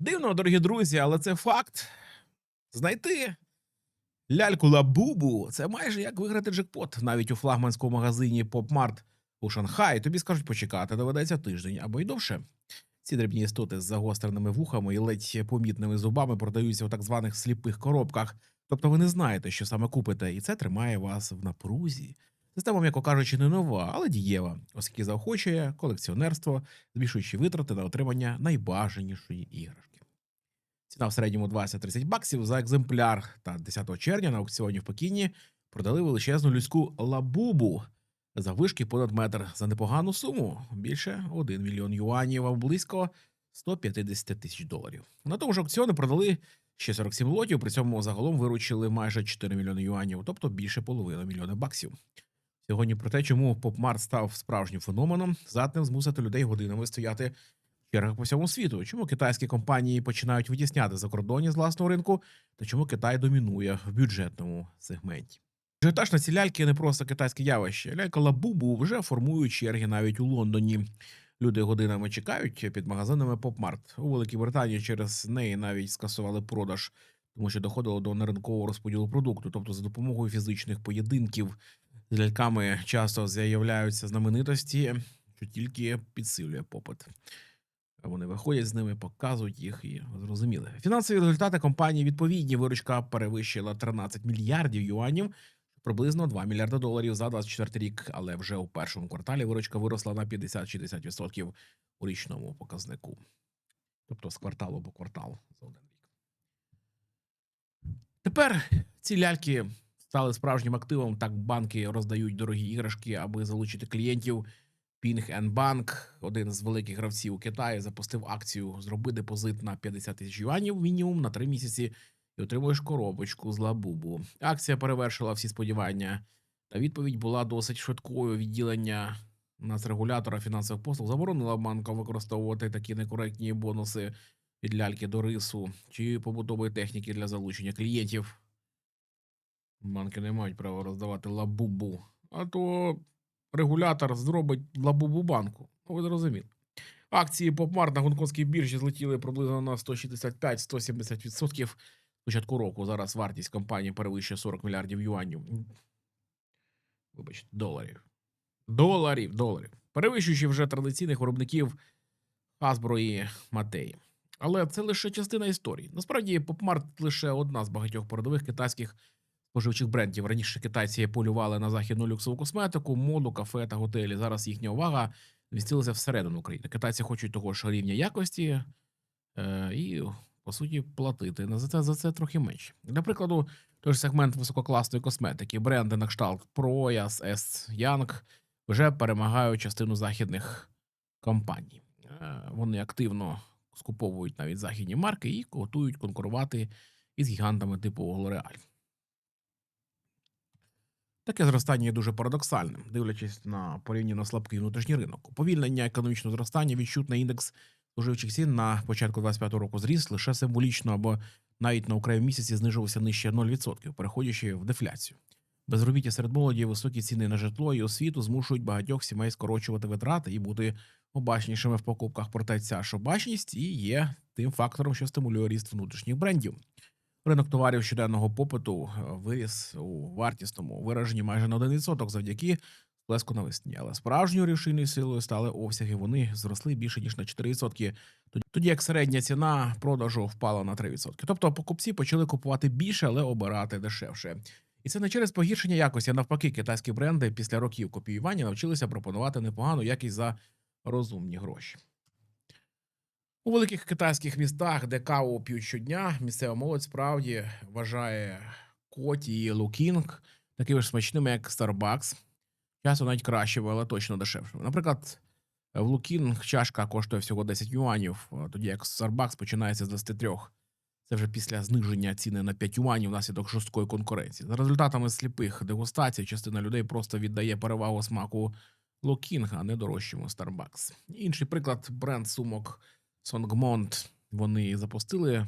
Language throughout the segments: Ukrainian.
Дивно, дорогі друзі, але це факт. Знайти ляльку Лабубу це майже як виграти джекпот навіть у флагманському магазині PopMart у Шанхаї. Тобі скажуть почекати, доведеться тиждень або й довше. Ці дрібні істоти з загостреними вухами і ледь помітними зубами продаються у так званих сліпих коробках. Тобто ви не знаєте, що саме купите, і це тримає вас в напрузі. Система, м'яко кажучи, не нова, але дієва, оскільки заохочує колекціонерство, збільшуючи витрати на отримання найбажанішої іграшки. Ціна в середньому 20-30 баксів за екземпляр. Та 10 червня на аукціоні в Пекіні продали величезну людську лабубу за вишки понад метр за непогану суму більше 1 мільйон юанів, а близько 150 тисяч доларів. На тому ж аукціоні продали ще 47 лотів, при цьому загалом виручили майже 4 мільйони юанів, тобто більше половини мільйона баксів. Сьогодні про те, чому попмарт став справжнім феноменом, здатним змусити людей годинами стояти чергах по всьому світу. Чому китайські компанії починають витісняти закордонні з власного ринку, та чому Китай домінує в бюджетному сегменті? Ажіотаж на ці ляльки не просто китайське явище. Лялька Лабубу вже формують черги навіть у Лондоні. Люди годинами чекають під магазинами Попмарт. У Великій Британії через неї навіть скасували продаж, тому що доходило до неринкового розподілу продукту, тобто за допомогою фізичних поєдинків з ляльками часто з'являються знаменитості, що тільки підсилює попит. Вони виходять з ними, показують їх і зрозуміли. Фінансові результати компанії відповідні. Виручка перевищила 13 мільярдів юанів, приблизно 2 мільярди доларів за 24 рік. Але вже у першому кварталі виручка виросла на 50-60% у річному показнику. Тобто з кварталу по квартал за один рік. Тепер ці ляльки стали справжнім активом. Так банки роздають дорогі іграшки, аби залучити клієнтів. Ping Bank, один з великих гравців у Китаї, запустив акцію Зроби депозит на 50 тисяч юанів мінімум на 3 місяці і отримуєш коробочку з лабубу. Акція перевершила всі сподівання. Та відповідь була досить швидкою. Відділення нацрегулятора фінансових послуг заборонила банкам використовувати такі некоректні бонуси від ляльки до рису чи побутової техніки для залучення клієнтів. Банки не мають права роздавати лабубу, а то регулятор зробить лабубу банку. Ну, ви зрозуміли. Акції Попмар на гонконгській біржі злетіли приблизно на 165-170% початку року. Зараз вартість компанії перевищує 40 мільярдів юанів. Вибачте, доларів. Доларів, доларів. Перевищуючи вже традиційних виробників Hasbro і Матеї. Але це лише частина історії. Насправді, Попмарт лише одна з багатьох передових китайських споживчих брендів. Раніше китайці полювали на західну люксову косметику, моду, кафе та готелі. Зараз їхня увага вмістилася всередину України. Китайці хочуть того ж рівня якості е, і, по суті, платити за це за це трохи менше. Для прикладу, той ж сегмент висококласної косметики, бренди на кшталт Proyas, S Young вже перемагають частину західних компаній. Е, Вони активно скуповують навіть західні марки і готують конкурувати із гігантами типу L'Oreal. Таке зростання є дуже парадоксальним, дивлячись на порівняно слабкий внутрішній ринок. Уповільнення економічного зростання відчутно індекс споживчих цін на початку 25 року зріс лише символічно або навіть на окремі місяці знижувався нижче 0%, переходячи в дефляцію. Безробіття серед молоді, високі ціни на житло і освіту змушують багатьох сімей скорочувати витрати і бути обачнішими в покупках. Проте ця ж і є тим фактором, що стимулює ріст внутрішніх брендів. Ринок товарів щоденного попиту е, виріс у вартісному вираженні майже на 1% завдяки сплеску навесні. Але справжньою рішильною силою стали обсяги. Вони зросли більше ніж на 4%, тоді- тоді як середня ціна продажу впала на 3%. Тобто покупці почали купувати більше, але обирати дешевше. І це не через погіршення якості. а Навпаки, китайські бренди після років копіювання навчилися пропонувати непогану якість за розумні гроші. У великих китайських містах, де каву п'ють щодня, місцева молодь справді вважає коті і лукінг такими ж смачними, як Starbucks. Часто навіть кращими, але точно дешевшими. Наприклад, в Лукінг чашка коштує всього 10 юанів, тоді як Starbucks починається з 23. Це вже після зниження ціни на 5 юанів внаслідок жорсткої конкуренції. За результатами сліпих дегустацій, частина людей просто віддає перевагу смаку Лукінг, а не дорожчому Starbucks. Інший приклад бренд сумок Сонгмонт. Вони запустили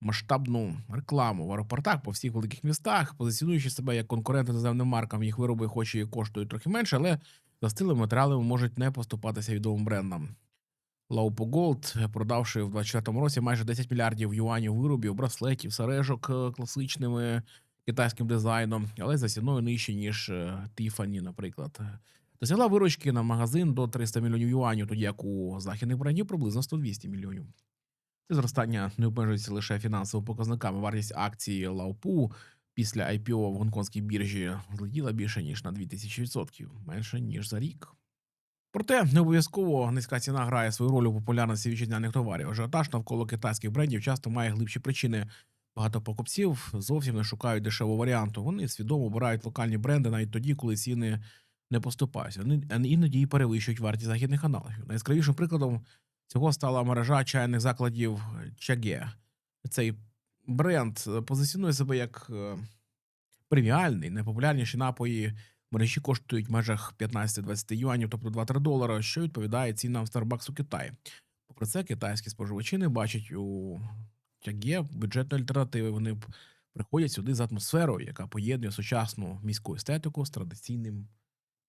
масштабну рекламу в аеропортах по всіх великих містах, позиціонуючи себе як конкуренти іноземним маркам. Їх вироби, хоч і коштують трохи менше, але за стилем матеріалами можуть не поступатися відомим брендам. Лаупо Голд, продавши в 24-му році майже 10 мільярдів юанів виробів, браслетів, сережок е, класичними китайським дизайном, але за ціною нижче, ніж е, Tiffany, наприклад. Досягла виручки на магазин до 300 мільйонів юанів, тоді як у західних брендів приблизно 100-200 мільйонів. Це зростання не обмежується лише фінансовими показниками. Вартість акції Лаупу після IPO в гонконгській біржі злетіла більше ніж на 2000%, менше ніж за рік. Проте не обов'язково низька ціна грає свою роль у популярності вітчизняних товарів. Ажіотаж навколо китайських брендів часто має глибші причини. Багато покупців зовсім не шукають дешевого варіанту. Вони свідомо обирають локальні бренди навіть тоді, коли ціни не поступаються. А іноді й перевищують вартість західних аналогів. Найяскравішим прикладом цього стала мережа чайних закладів Чаге. Цей бренд е, позиціонує себе як е, преміальний, найпопулярніші напої мережі коштують в межах 15-20 юанів, тобто 2-3 долари, що відповідає цінам Starbucks у Китаї. Попри це, китайські споживачі не бачать у тяге бюджетної альтернативи. Вони приходять сюди з атмосферою, яка поєднує сучасну міську естетику з традиційним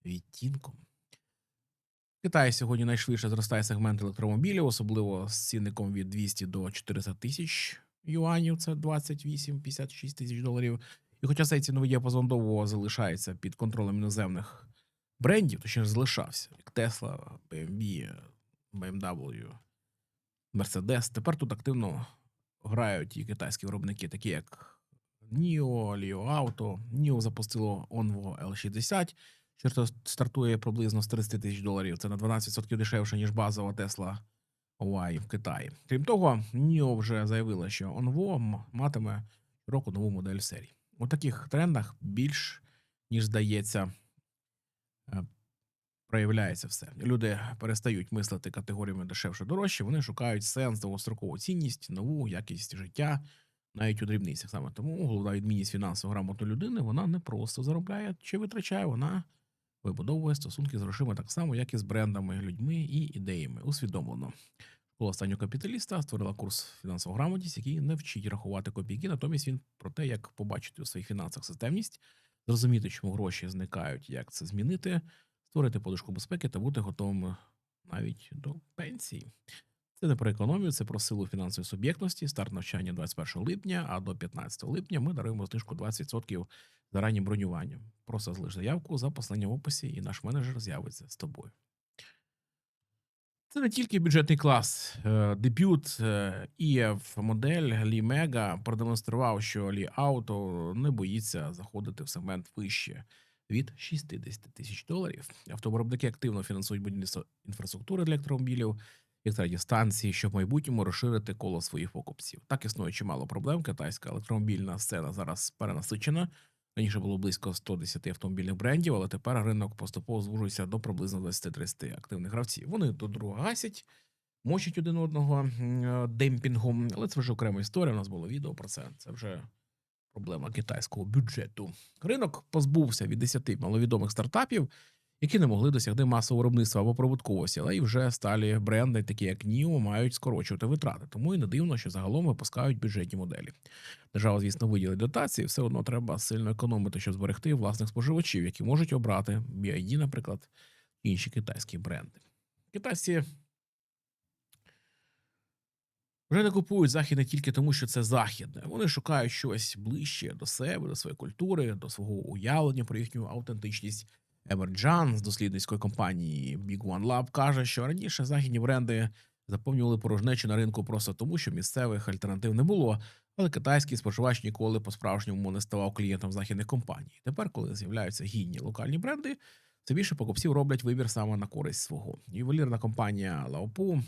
відтінком. В сьогодні найшвидше зростає сегмент електромобілів, особливо з цінником від 200 до 400 тисяч юанів, це 28-56 тисяч доларів. І хоча цей ціновий діапазон довго залишається під контролем іноземних брендів, точніше залишався, як Tesla, BMW, BMW, Mercedes, тепер тут активно грають і китайські виробники, такі як NIO, Lio Auto. NIO запустило Onvo L60, що стартує приблизно з 30 тисяч доларів. Це на 12% дешевше, ніж базова Tesla Y в Китаї. Крім того, NIO вже заявила, що Onvo матиме року нову модель серії. У таких трендах більш ніж здається, е, проявляється все. Люди перестають мислити категоріями дешевше дорожче. Вони шукають сенс, довгострокову цінність, нову якість життя, навіть у дрібницях. Саме тому головна відмінність фінансово грамотної людини вона не просто заробляє чи витрачає, вона вибудовує стосунки з грошима так само, як і з брендами, людьми і ідеями. Усвідомлено. Школа останнього капіталіста створила курс фінансова грамотність, який не вчить рахувати копійки. Натомість він про те, як побачити у своїх фінансах системність, зрозуміти, чому гроші зникають, як це змінити, створити подушку безпеки та бути готовим навіть до пенсії. Це не про економію, це про силу фінансової суб'єктності. Старт навчання 21 липня, а до 15 липня ми даруємо знижку 20% за раннім бронюванням. Просто залиш заявку за посланням в описі, і наш менеджер з'явиться з тобою. Це не тільки бюджетний клас. Е, Дебют е, EF модель Лі Мега продемонстрував, що Лі Auto не боїться заходити в сегмент вище від 60 тисяч доларів. Автовиробники активно фінансують будівництво інфраструктури для електромобілів, як щоб в майбутньому розширити коло своїх покупців. Так існує чимало проблем. Китайська електромобільна сцена зараз перенасичена. Раніше було близько 110 автомобільних брендів, але тепер ринок поступово звужується до приблизно 20-30 активних гравців. Вони до друга гасять, мочать один одного е, демпінгом, але це вже окрема історія. У нас було відео про це. Це вже проблема китайського бюджету. Ринок позбувся від 10 маловідомих стартапів, які не могли досягти масового виробництва або прибутковості, але і вже сталі бренди, такі як NIO, мають скорочувати витрати. Тому і не дивно, що загалом випускають бюджетні моделі. Держава, звісно, виділить дотації, все одно треба сильно економити, щоб зберегти власних споживачів, які можуть обрати BID, наприклад, інші китайські бренди. Китайці вже не купують захід не тільки тому, що це західне. Вони шукають щось ближче до себе, до своєї культури, до свого уявлення про їхню автентичність. Емерджан з дослідницької компанії Big One Lab каже, що раніше західні бренди заповнювали порожнечу на ринку просто тому, що місцевих альтернатив не було. Але китайський споживач ніколи по-справжньому не ставав клієнтом західних компаній. Тепер, коли з'являються гідні локальні бренди, все більше покупців роблять вибір саме на користь свого. Ювелірна компанія Лаопу,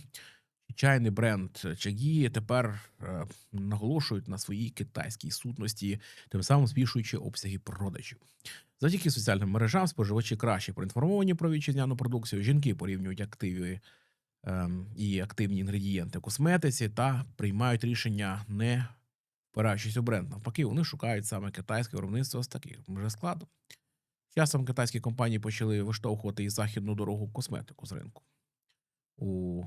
чайний бренд Чагі тепер е, наголошують на своїй китайській сутності, тим самим збільшуючи обсяги продажів. Завдяки соціальним мережам споживачі краще проінформовані про вітчизняну продукцію. Жінки порівнюють активи ем, і активні інгредієнти в косметиці та приймають рішення не впираючись у бренд. Навпаки, вони шукають саме китайське виробництво з таких вже складом. Часом китайські компанії почали виштовхувати і західну дорогу косметику з ринку. У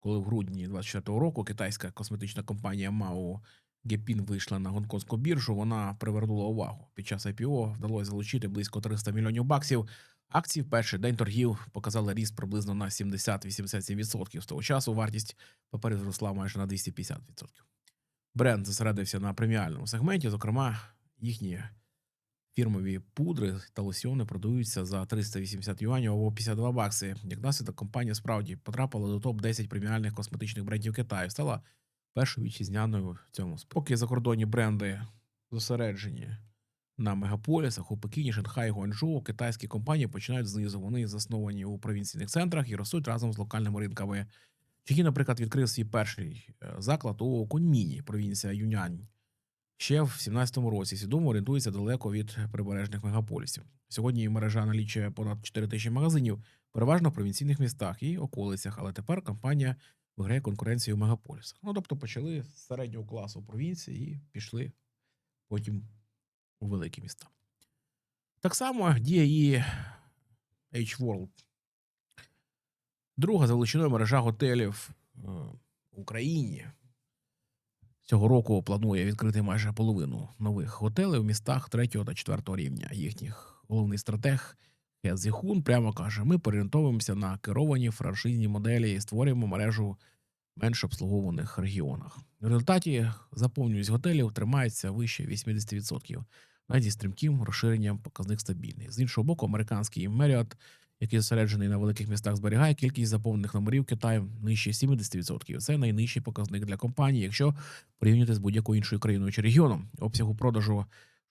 коли в грудні 24-го року китайська косметична компанія Mao Gepin вийшла на гонконгську біржу, вона привернула увагу. Під час IPO вдалося залучити близько 300 мільйонів баксів, Акції в перший день торгів показали ріст приблизно на 70-87%. З того часу вартість паперів зросла майже на 250%. Бренд зосередився на преміальному сегменті, зокрема, їхні фірмові пудри та лосьони продаються за 380 юанів або 52 бакси. Як наслідок, компанія справді потрапила до топ-10 преміальних косметичних брендів Китаю, стала першою вітчизняною в цьому. Поки закордонні бренди зосереджені на мегаполісах у Пекіні, Шанхаї, Гуанчжоу, китайські компанії починають знизу. Вони засновані у провінційних центрах і ростуть разом з локальними ринками. Чехій, наприклад, відкрив свій перший е, заклад у Куньміні, провінція Юнянь. Ще в 17-му році свідомо орієнтується далеко від прибережних мегаполісів. Сьогодні мережа налічує понад 4 тисячі магазинів, переважно в провінційних містах і околицях. Але тепер компанія виграє конкуренцію в мегаполісах. Ну тобто почали з середнього класу провінції і пішли потім у великі міста. Так само діє і H-World. Друга за величиною мережа готелів е, в Україні. Цього року планує відкрити майже половину нових готелів в містах третього та четвертого рівня. Їхніх головний стратег Зіхун прямо каже: ми переорієнтовуємося на керовані франшизні моделі і створюємо мережу менш обслугованих регіонах. В результаті заповнюваність готелів тримається вище 80%, навіть зі стрімким розширенням показник стабільний. З іншого боку, американський Marriott, який зосереджений на великих містах, зберігає кількість заповнених номерів Китаю нижче 70%. Це найнижчий показник для компанії, якщо порівняти з будь-якою іншою країною чи регіоном. Обсягу продажу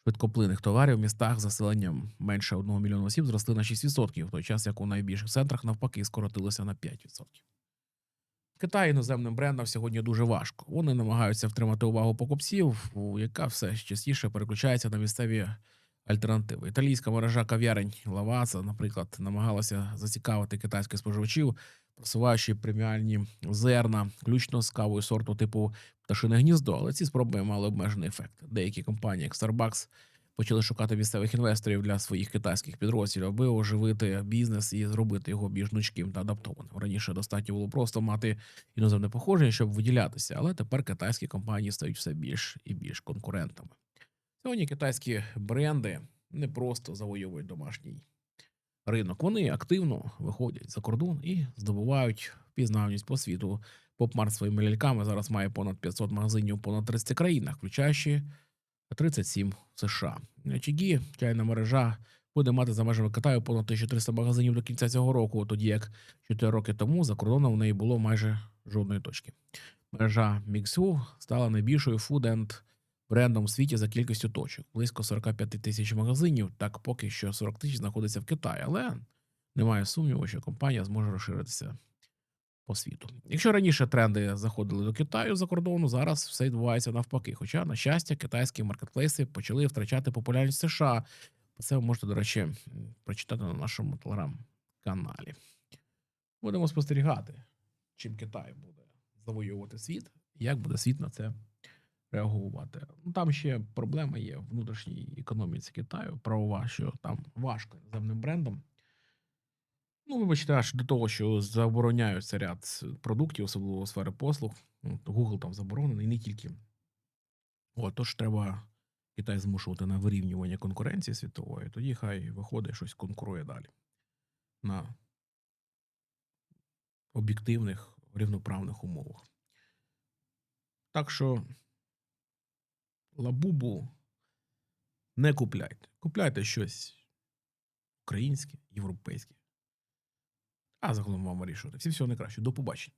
швидкоплинних товарів в містах з заселенням менше 1 мільйона осіб зросли на 6%, в той час як у найбільших центрах навпаки скоротилося на 5%. Китай іноземним брендам сьогодні дуже важко. Вони намагаються втримати увагу покупців, яка все частіше переключається на місцеві альтернативи. Італійська мережа кав'ярень Лаваца, наприклад, намагалася зацікавити китайських споживачів, просуваючи преміальні зерна, включно з кавою сорту типу пташине гніздо, але ці спроби мали обмежений ефект. Деякі компанії, як Starbucks, почали шукати місцевих інвесторів для своїх китайських підрозділів, аби оживити бізнес і зробити його більш гнучким та адаптованим. Раніше достатньо було просто мати іноземне походження, щоб виділятися, але тепер китайські компанії стають все більш і більш конкурентами. Сьогодні китайські бренди не просто завойовують домашній ринок, вони активно виходять за кордон і здобувають впізнаваність по світу. Попмарт своїми ляльками зараз має понад 500 магазинів у понад 30 країнах, включаючи 37 в США. Чигі, чайна мережа, буде мати за межами Китаю понад 1300 магазинів до кінця цього року, тоді як 4 роки тому за кордоном в неї було майже жодної точки. Мережа Mixu стала найбільшою фуд-енд брендом у світі за кількістю точок. Близько 45 тисяч магазинів. Так поки що 40 тисяч знаходиться в Китаї, але немає сумніву, що компанія зможе розширитися по світу. Якщо раніше тренди заходили до Китаю за кордону, зараз все відбувається навпаки. Хоча, на щастя, китайські маркетплейси почали втрачати популярність США. Це ви можете, до речі, прочитати на нашому телеграм-каналі. Будемо спостерігати, чим Китай буде завоювати світ, як буде світ на це реагувати. Ну там ще проблема є в внутрішній економіці Китаю, правова, що там важко іноземним брендом. Ну, вибачте, аж до того, що забороняються ряд продуктів, особливо сфери послуг. Google там заборонений, не тільки. От, тож треба Китай змушувати на вирівнювання конкуренції світової, тоді хай виходить, щось конкурує далі на об'єктивних рівноправних умовах. Так що лабубу не купляйте. Купляйте щось українське, європейське. А загалом вам вирішувати. Всім всього найкраще. До побачення.